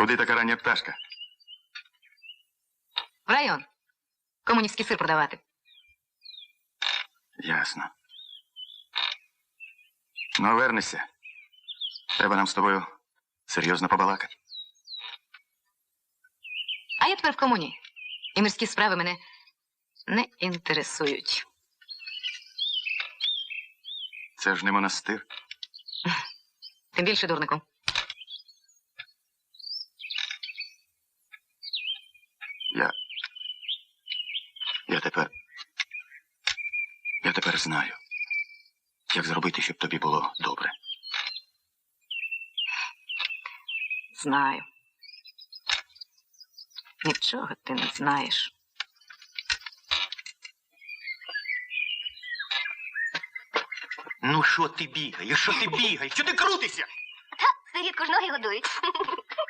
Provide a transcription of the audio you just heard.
Куди така рання пташка? В район. Комуністський сир продавати. Ясно. Ну, вернешся. Треба нам з тобою серйозно побалакати. А я тепер в комуні. І мирські справи мене не інтересують. Це ж не монастир. Тим більше дурнику. Я. Я тепер. Я тепер знаю, як зробити, щоб тобі було добре. Знаю. Нічого ти не знаєш. Ну що ти бігаєш? Що ти бігаєш? Що ти крутишся? Рідко ж ноги годують.